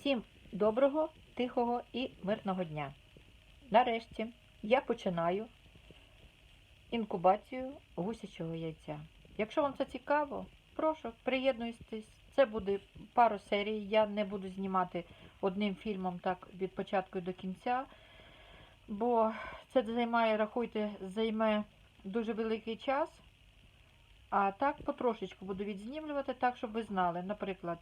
Всім доброго, тихого і мирного дня. Нарешті я починаю інкубацію гусячого яйця. Якщо вам це цікаво, прошу, приєднуйтесь. Це буде пару серій. Я не буду знімати одним фільмом так від початку до кінця, бо це займає, рахуйте, займе дуже великий час. А так потрошечку буду відзнімлювати, так, щоб ви знали, наприклад,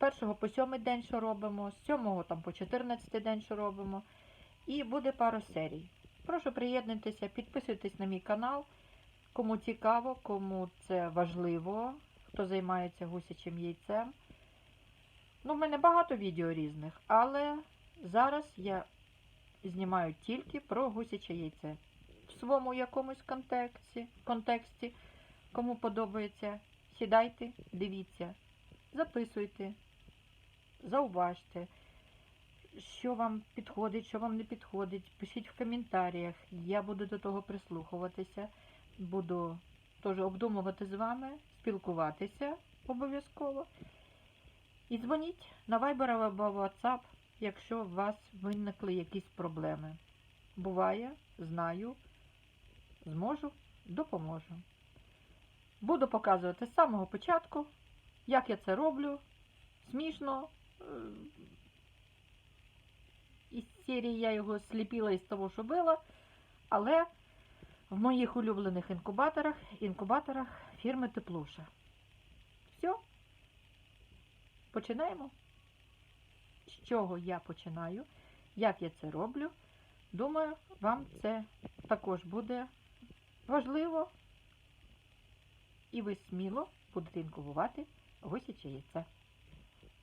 першого по сьомий день, що робимо, з сьомого там по 14 день, що робимо. І буде пару серій. Прошу приєднуйтеся, підписуйтесь на мій канал. Кому цікаво, кому це важливо, хто займається гусячим яйцем. Ну, в мене багато відео різних, але зараз я знімаю тільки про гусяче яйце. В своєму якомусь контексті, контексті кому подобається, сідайте, дивіться, записуйте, зауважте, що вам підходить, що вам не підходить. Пишіть в коментарях. Я буду до того прислухуватися, буду теж обдумувати з вами, спілкуватися обов'язково. І дзвоніть на Viber або WhatsApp, якщо у вас виникли якісь проблеми. Буває, знаю, зможу, допоможу. Буду показувати з самого початку, як я це роблю. Смішно. Е, Із серії я його сліпила із того, що було. Але в моїх улюблених інкубаторах, інкубаторах фірми Теплуша. Все. Починаємо. З чого я починаю, як я це роблю. Думаю, вам це також буде важливо. І ви сміло будете інкубувати гусяче яйце.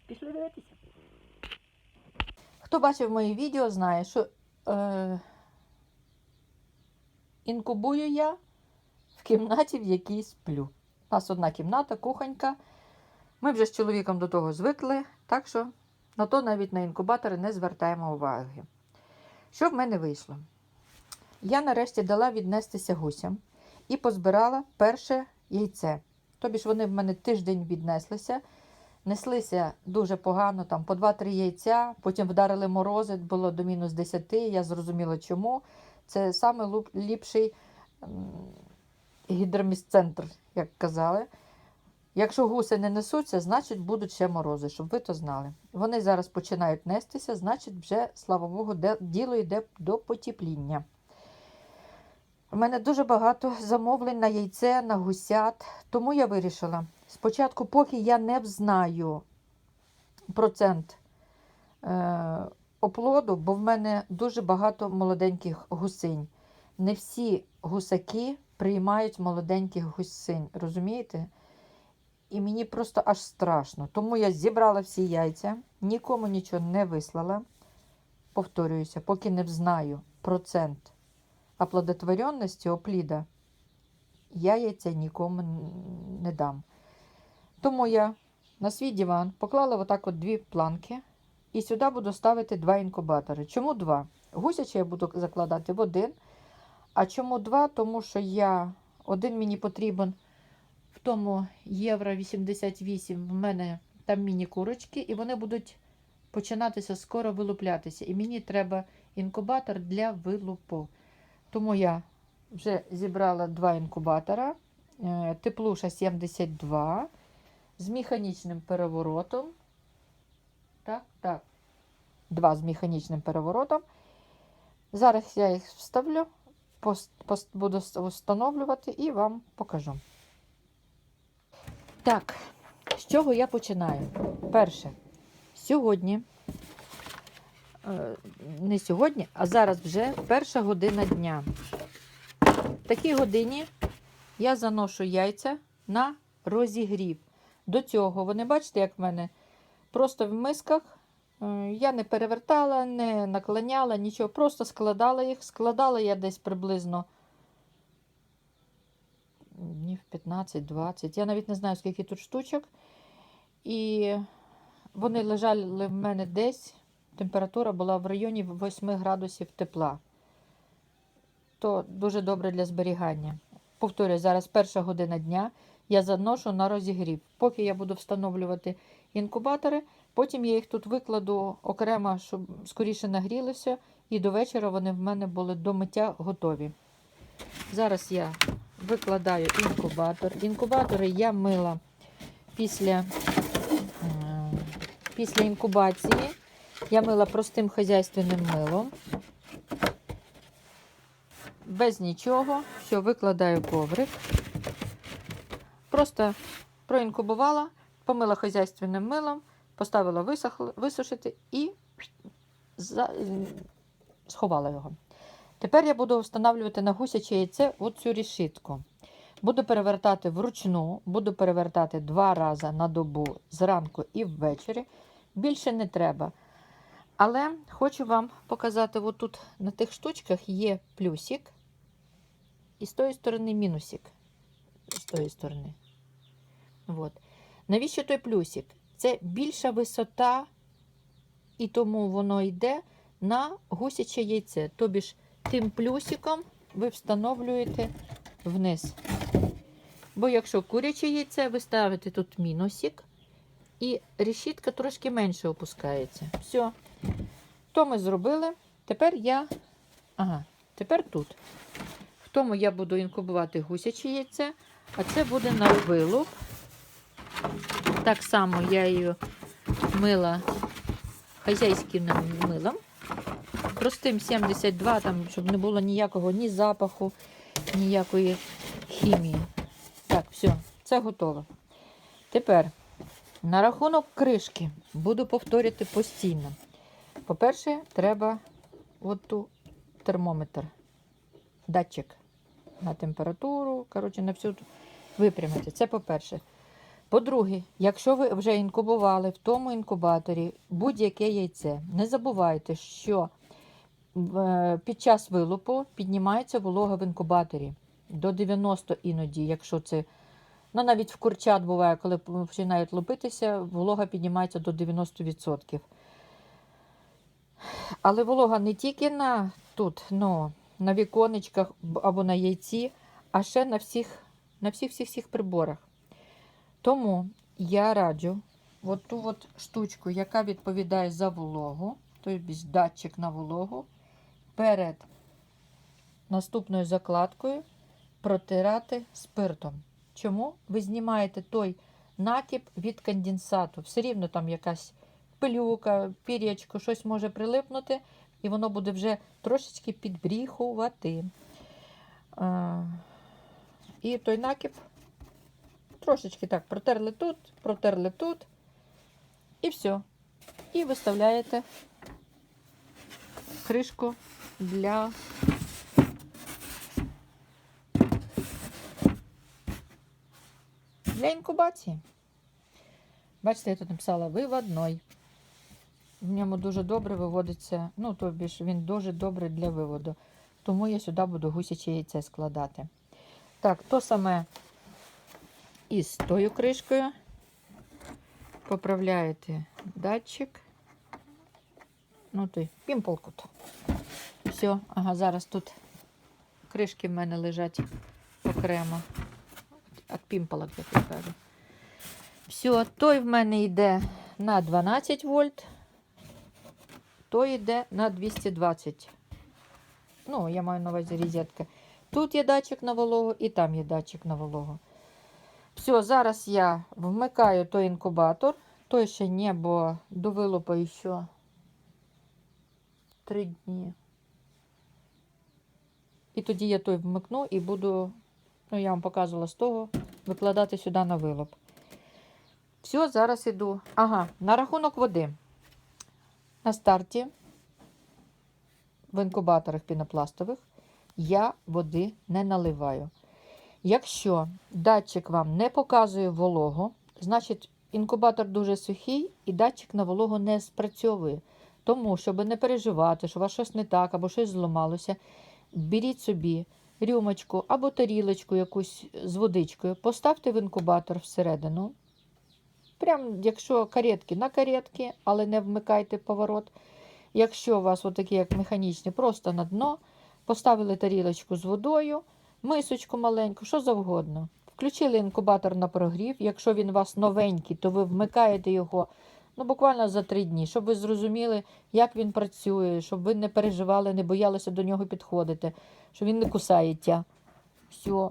Пішли дивитися. Хто бачив мої відео, знає, що е, інкубую я в кімнаті, в якій сплю. У нас одна кімната, кухонька. Ми вже з чоловіком до того звикли, так що на то навіть на інкубатори не звертаємо уваги. Що в мене вийшло? Я нарешті дала віднестися гусям і позбирала перше яйце. Тобі ж вони в мене тиждень віднеслися, неслися дуже погано, там по 2-3 яйця, потім вдарили морози, було до мінус 10, я зрозуміла чому. Це саме луп- ліпший гідромісцентр, як казали. Якщо гуси не несуться, значить будуть ще морози, щоб ви то знали. Вони зараз починають нестися, значить, вже, слава Богу, діло йде до потепління. У мене дуже багато замовлень на яйце, на гусят, тому я вирішила. Спочатку, поки я не знаю процент е, оплоду, бо в мене дуже багато молоденьких гусинь. Не всі гусаки приймають молоденьких гусинь, розумієте? І мені просто аж страшно. Тому я зібрала всі яйця, нікому нічого не вислала. Повторююся, поки не знаю процент оплодотворенності опліда, я яйця нікому не дам. Тому я на свій диван поклала отак от дві планки і сюди буду ставити два інкубатори. Чому два? Гусяче я буду закладати в один. А чому два? Тому що я один мені потрібен в тому євро 88. В мене там міні-курочки, і вони будуть починатися скоро вилуплятися. І мені треба інкубатор для вилупу. Тому я вже зібрала два інкубатора. Е, Теплуша 72 з механічним переворотом. Так, так. Два з механічним переворотом. Зараз я їх вставлю, пос- пос- буду встановлювати і вам покажу. Так, з чого я починаю? Перше, сьогодні, е, не сьогодні, а зараз вже перша година дня. В такій годині я заношу яйця на розігрів. До цього, вони бачите, як в мене просто в мисках. Е, Я не перевертала, не наклоняла, нічого, просто складала їх. Складала я десь приблизно днів 15-20. Я навіть не знаю, скільки тут штучок. І вони лежали в мене десь. Температура була в районі 8 градусів тепла. То дуже добре для зберігання. Повторюю, зараз перша година дня я заношу на розігрів. Поки я буду встановлювати інкубатори, Потім я їх тут викладу окремо, щоб скоріше нагрілися, і до вечора вони в мене були до миття готові. Зараз я викладаю інкубатор. Інкубатори я мила після, після інкубації. Я мила простим хазяйственним милом. Без нічого. Все, викладаю коврик. Просто проінкубувала, помила хазяйственним милом, поставила висохли- висушити і за... сховала його. Тепер я буду встановлювати на гусяче яйце оцю решітку. Буду перевертати вручну, буду перевертати два рази на добу зранку і ввечері. Більше не треба. Але хочу вам показати, отут на тих штучках є плюсик, і з тої сторони мінусик. З тої сторони. От. Навіщо той плюсик? Це більша висота, і тому воно йде на гусяче яйце. Тобі ж тим плюсиком ви встановлюєте вниз. Бо якщо куряче яйце, ви ставите тут мінусик, і решітка трошки менше опускається. Все. То ми зробили. Тепер я. Ага, тепер тут. В тому я буду інкубувати гусяче яйце, а це буде на вилуп. Так само я її мила хазяйським милом. Простим 72, там, щоб не було ніякого ні запаху, ніякої хімії. Так, все, це готово. Тепер на рахунок кришки буду повторювати постійно. По-перше, треба от ту термометр, датчик на температуру, коротше, на всю випрямити. Це по-перше. По-друге, якщо ви вже інкубували в тому інкубаторі будь-яке яйце, не забувайте, що е, під час вилупу піднімається волога в інкубаторі до 90 іноді, якщо це. Ну, навіть в курчат буває, коли починають лупитися, волога піднімається до 90%. Але волога не тільки на тут, ну, на віконечках або на яйці, а ще на всіх, на всіх, всіх, всіх приборах. Тому я раджу от ту от штучку, яка відповідає за вологу, тобто датчик на вологу, перед наступною закладкою протирати спиртом. Чому? Ви знімаєте той накіп від конденсату. Все рівно там якась пилюка, пір'ячко, щось може прилипнути, і воно буде вже трошечки підбріхувати. І той накіп трошечки так протерли тут, протерли тут, і все. І виставляєте кришку для для інкубації. Бачите, я тут написала виводной. В ньому дуже добре виводиться, ну, тобі ж він дуже добрий для виводу. Тому я сюди буду гусяче яйце складати. Так, то саме і з тою кришкою. Поправляєте датчик. Ну, той пімполку. Все, ага, зараз тут кришки в мене лежать окремо. От пімполок, як я кажу. Все, той в мене йде на 12 вольт, той йде на 220. Ну, я маю на увазі розетка. Тут є датчик на вологу і там є датчик на вологу. Все, зараз я вмикаю той інкубатор. Той ще не, бо до вилупу ще 3 дні. І тоді я той вмикну і буду, ну я вам показувала з того, викладати сюди на вилуп. Все, зараз іду. Ага, на рахунок води. На старті в інкубаторах пінопластових я води не наливаю. Якщо датчик вам не показує вологу, значить інкубатор дуже сухий і датчик на вологу не спрацьовує. Тому, щоб не переживати, що у вас щось не так або щось зламалося, беріть собі рюмочку або тарілочку якусь з водичкою, поставте в інкубатор всередину. Прям, якщо каретки на каретки, але не вмикайте поворот. Якщо у вас отакі, як механічні, просто на дно, поставили тарілочку з водою, мисочку маленьку, що завгодно. Включили інкубатор на прогрів. Якщо він у вас новенький, то ви вмикаєте його Ну, буквально за три дні, щоб ви зрозуміли, як він працює, щоб ви не переживали, не боялися до нього підходити, що він не кусається. Все.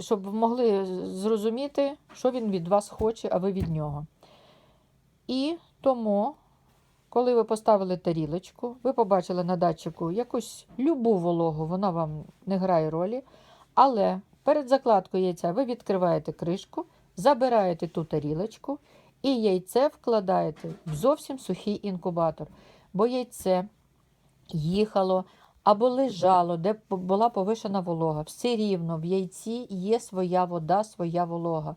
Щоб ви могли зрозуміти, що він від вас хоче, а ви від нього. І тому, коли ви поставили тарілочку, ви побачили на датчику якусь любу вологу, вона вам не грає ролі. Але перед закладкою яйця ви відкриваєте кришку, забираєте ту тарілочку і яйце вкладаєте в зовсім сухий інкубатор. Бо яйце їхало або лежало, де була повишена волога. Все рівно в яйці є своя вода, своя волога.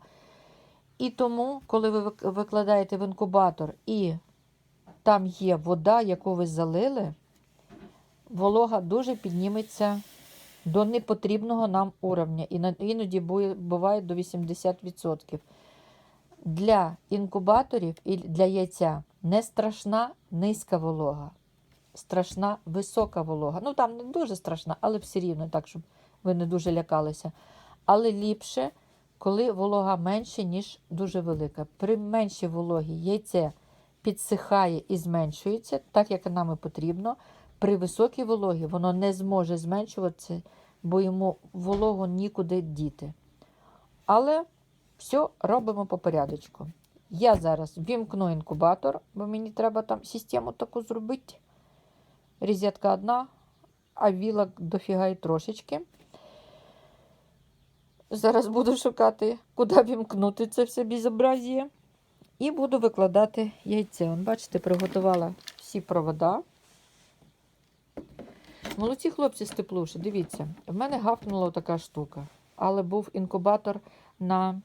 І тому, коли ви викладаєте в інкубатор і там є вода, яку ви залили, волога дуже підніметься до непотрібного нам уровня. І іноді буває до 80%. Для інкубаторів і для яйця не страшна низька волога, страшна висока волога. Ну там не дуже страшна, але все рівно так, щоб ви не дуже лякалися. Але ліпше, коли волога менше, ніж дуже велика. При меншій вологі яйце підсихає і зменшується, так як нам і потрібно. При високій вологі воно не зможе зменшуватися, бо йому вологу нікуди діти. Але все робимо по порядочку. Я зараз вімкну інкубатор, бо мені треба там систему таку зробити. Розетка одна, а вілок дофіга і трошечки. Зараз буду шукати, куди вімкнути це все безобразіє. І буду викладати яйце. Вон, бачите, приготувала всі провода. Молодці хлопці з теплуші, дивіться, в мене гавкнула така штука, але був інкубатор на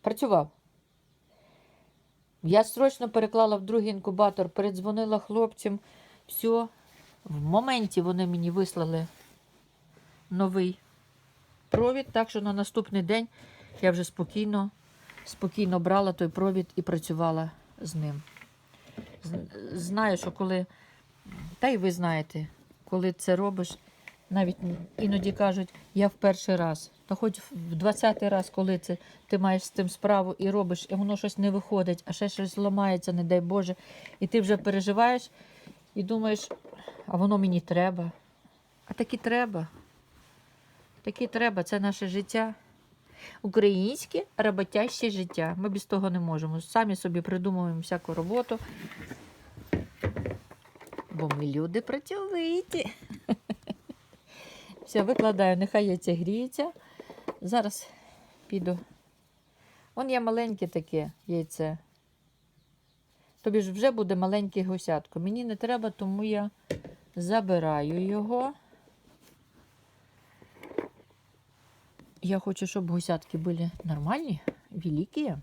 працював. Я срочно переклала в другий інкубатор, передзвонила хлопцям. Все. В моменті вони мені вислали новий провід, так що на наступний день я вже спокійно, спокійно брала той провід і працювала з ним. Знаю, що коли, та й ви знаєте, коли це робиш, навіть іноді кажуть, я в перший раз. Та хоч в 20-й раз, коли це ти маєш з тим справу і робиш, і воно щось не виходить, а ще щось ламається, не дай Боже, і ти вже переживаєш і думаєш, а воно мені треба. А таки треба. Таки треба, це наше життя. Українське роботяще життя. Ми без того не можемо. Самі собі придумуємо всяку роботу. Бо ми люди працьовиті. Все, викладаю, нехай яйця гріється. Зараз піду. Вон є маленьке таке яйце. Тобі ж вже буде маленьке гусятко. Мені не треба, тому я забираю його. Я хочу, щоб гусятки були нормальні, великі.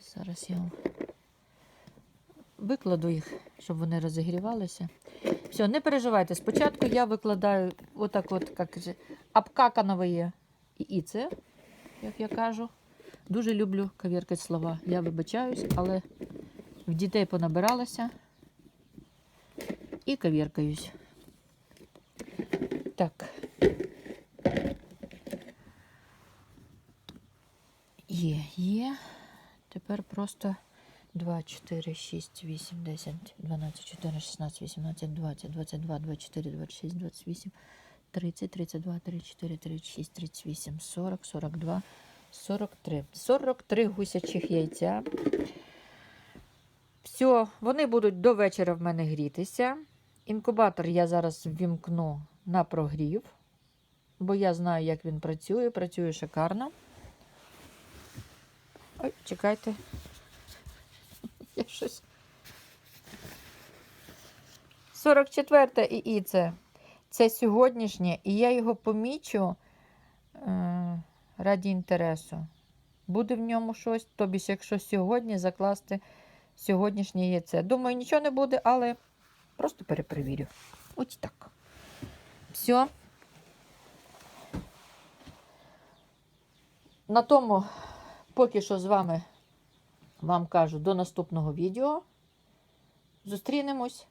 Зараз я викладу їх, щоб вони розігрівалися. Все, не переживайте. Спочатку я викладаю отак от, як обкаканове яйце, як я кажу. Дуже люблю кавіркати слова. Я вибачаюсь, але в дітей понабиралася і кавіркаюсь. Так. Є, є. Тепер просто 2, 4, 6, 8, 10, 12, 14, 16, 18, 20, 22, 24, 26, 28, 30, 32, 34, 36, 38, 40, 42, 43. 43 гусячих яйця. Все, вони будуть до вечора в мене грітися. Інкубатор я зараз вімкну на прогрів, бо я знаю, як він працює. Працює шикарно. Ой, чекайте. Я щось. 44 ІІ це. Це сьогоднішнє, і я його помічу е, раді інтересу. Буде в ньому щось, тобі ж, якщо сьогодні закласти сьогоднішнє яйце. Думаю, нічого не буде, але просто перепровірю. Ось так. Все. На тому поки що з вами вам кажу до наступного відео. Зустрінемось,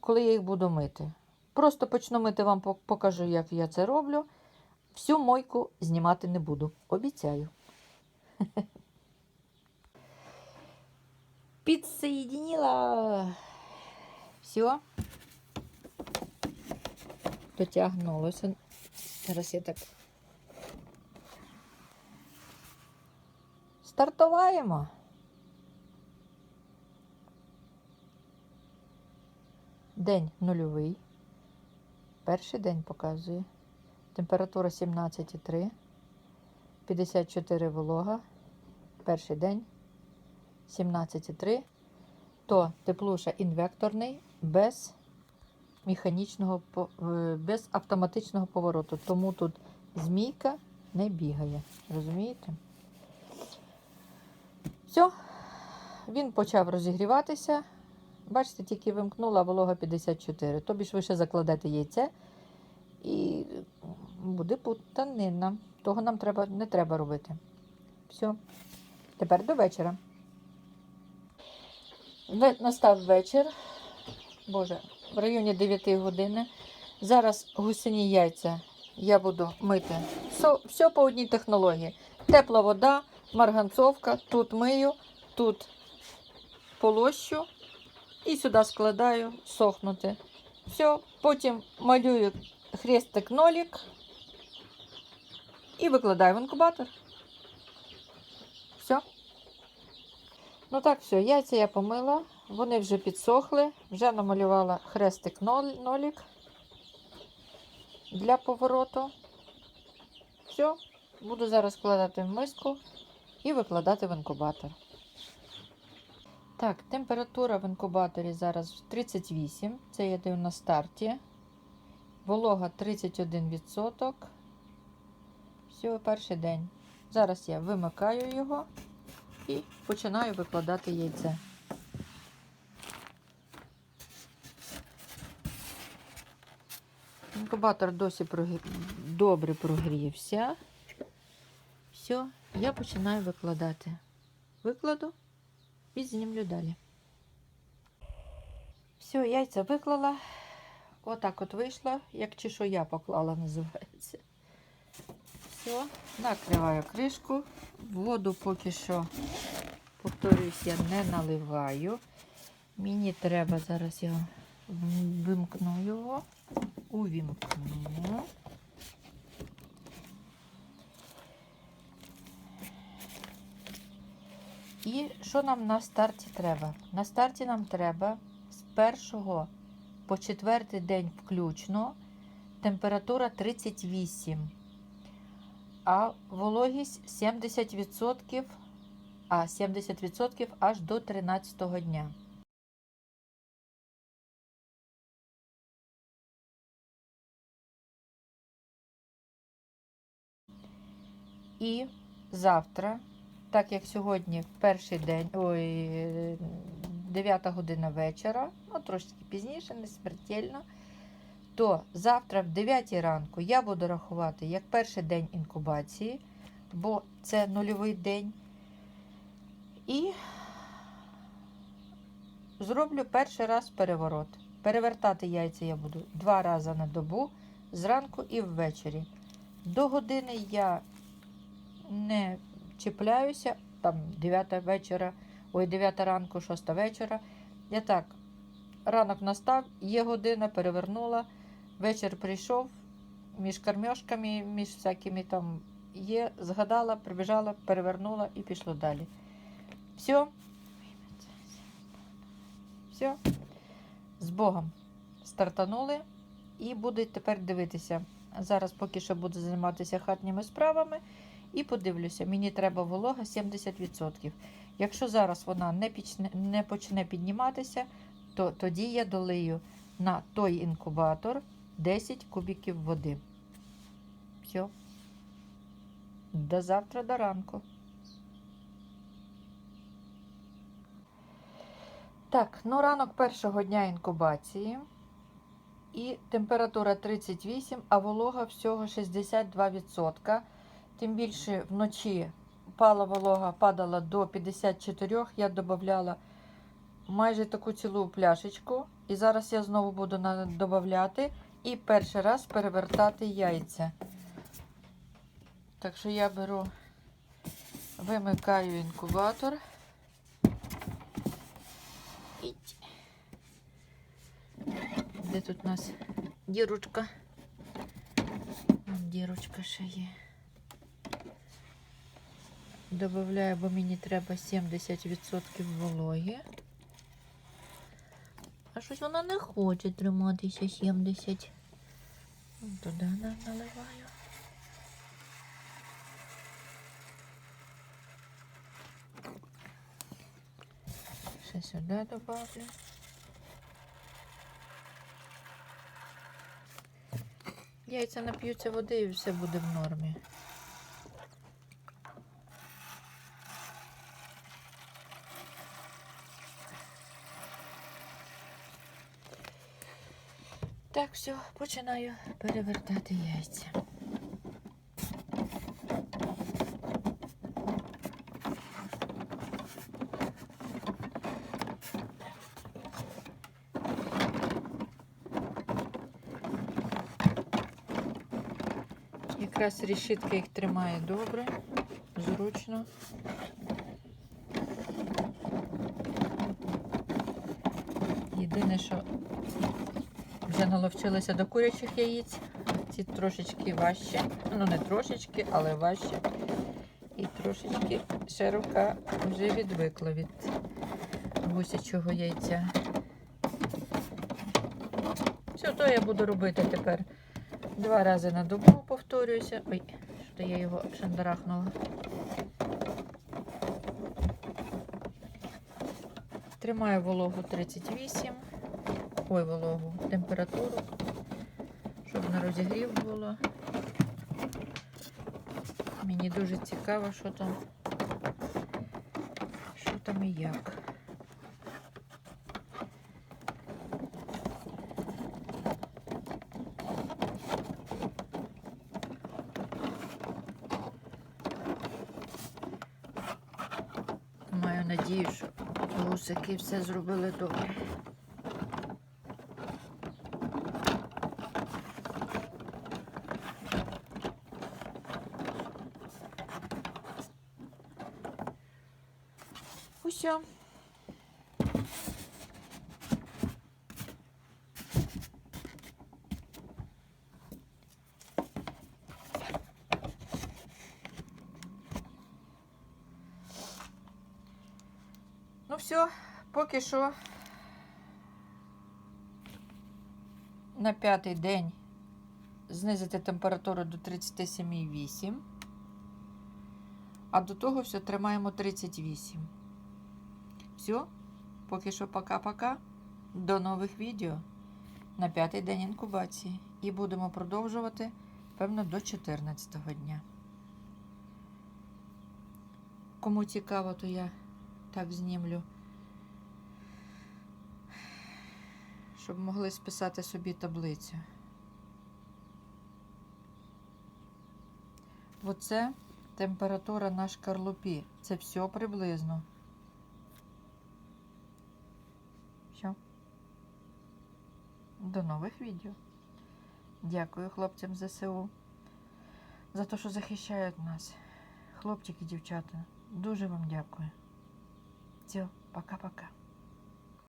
коли я їх буду мити. Просто почну мити вам покажу, як я це роблю. Всю мойку знімати не буду. Обіцяю. Підсоединила. Все. Дотягнулося. Зараз я так. Стартуваємо. День нульовий. Перший день показує. Температура 17,3. 54 волога. Перший день. 17,3. То теплуша інвекторний без механічного, е, без автоматичного повороту. Тому тут змійка не бігає. Розумієте? Все. Він почав розігріватися. Бачите, тільки вимкнула волога 54. Тобі ж ви ще закладете яйце і буде путанина. Того нам треба, не треба робити. Все. Тепер до вечора. Ве- Настав вечір. Боже, в районі 9 години. Зараз гусині яйця я буду мити. Все, все по одній технології. Тепла вода, марганцовка, тут мию, тут полощу і сюди складаю сохнути. Все, потім малюю хрестик нолік і викладаю в інкубатор. Все. Ну так, все, яйця я помила, вони вже підсохли, вже намалювала хрестик нолік для повороту. Все, буду зараз складати в миску і викладати в інкубатор. Так, температура в інкубаторі зараз 38, це я даю на старті. Волога 31%. Все, перший день. Зараз я вимикаю його і починаю викладати яйце. Інкубатор досі прогрі... добре прогрівся. Все, я починаю викладати. Викладу і знімлю далі. Все, яйця виклала. Отак от вийшло, як чи що я поклала, називається. Все, накриваю кришку. Воду поки що, повторюсь, я не наливаю. Мені треба зараз я вимкну його, увімкну. І що нам на старті треба? На старті нам треба з першого по четвертий день включно температура 38, а вологість 70%, а 70% аж до 13 дня. І завтра, так як сьогодні перший день, ой, 9 година вечора, ну трошки пізніше, не смертельно, то завтра в 9 ранку я буду рахувати як перший день інкубації, бо це нульовий день. І зроблю перший раз переворот. Перевертати яйця я буду два рази на добу, зранку і ввечері. До години я не чіпляюся, там 9 вечора, ой, 9 ранку, 6 вечора. Я так, ранок настав, є година, перевернула, вечір прийшов, між кормьошками, між всякими там є, згадала, прибіжала, перевернула і пішло далі. Все. Все. З Богом. Стартанули і будуть тепер дивитися. Зараз поки що буду займатися хатніми справами. І подивлюся, мені треба волога 70%. Якщо зараз вона не, пічне, не почне підніматися, то тоді я долию на той інкубатор 10 кубіків води. Все. До завтра, до ранку. Так, ну ранок першого дня інкубації. І температура 38, а волога всього 62%. Тим більше вночі пала волога падала до 54, я додавала майже таку цілу пляшечку. І зараз я знову буду додавати і перший раз перевертати яйця. Так що я беру Вимикаю інкубатор. Де тут у нас дірочка? Дірочка ще є. Добавляю, бо мені треба 70% вологи. А щось вона не хоче триматися 70. Вон Туди на- наливаю. Ще сюди добавлю. Яйця нап'ються води і все буде в нормі. Так, все, починаю перевертати яйця. Якраз решітка їх тримає добре, зручно. Єдине, що вже наловчилася до курячих яєць. Ці трошечки важче. Ну, не трошечки, але важче. І трошечки ще рука вже відвикла від гусячого яйця. Все, то я буду робити тепер два рази на добу, повторююся. Ой, що я його шандарахнула. Тримаю вологу 38. Ой, вологу, температуру, щоб на розігрів було. Мені дуже цікаво, що там, що там і як. Маю надію, що гусики все зробили добре. Усьо. Ну все, поки що на п'ятий день знизити температуру до 37,8. А до того все тримаємо 38. Все, поки що пока-пока. До нових відео на п'ятий день інкубації. І будемо продовжувати, певно, до 14 дня. Кому цікаво, то я так знімлю. Щоб могли списати собі таблицю. Оце температура на шкарлупі. Це все приблизно. Все. До нових відео. Дякую хлопцям ЗСУ за те, що захищають нас. Хлопчики, дівчата, дуже вам дякую. Все, пока-пока.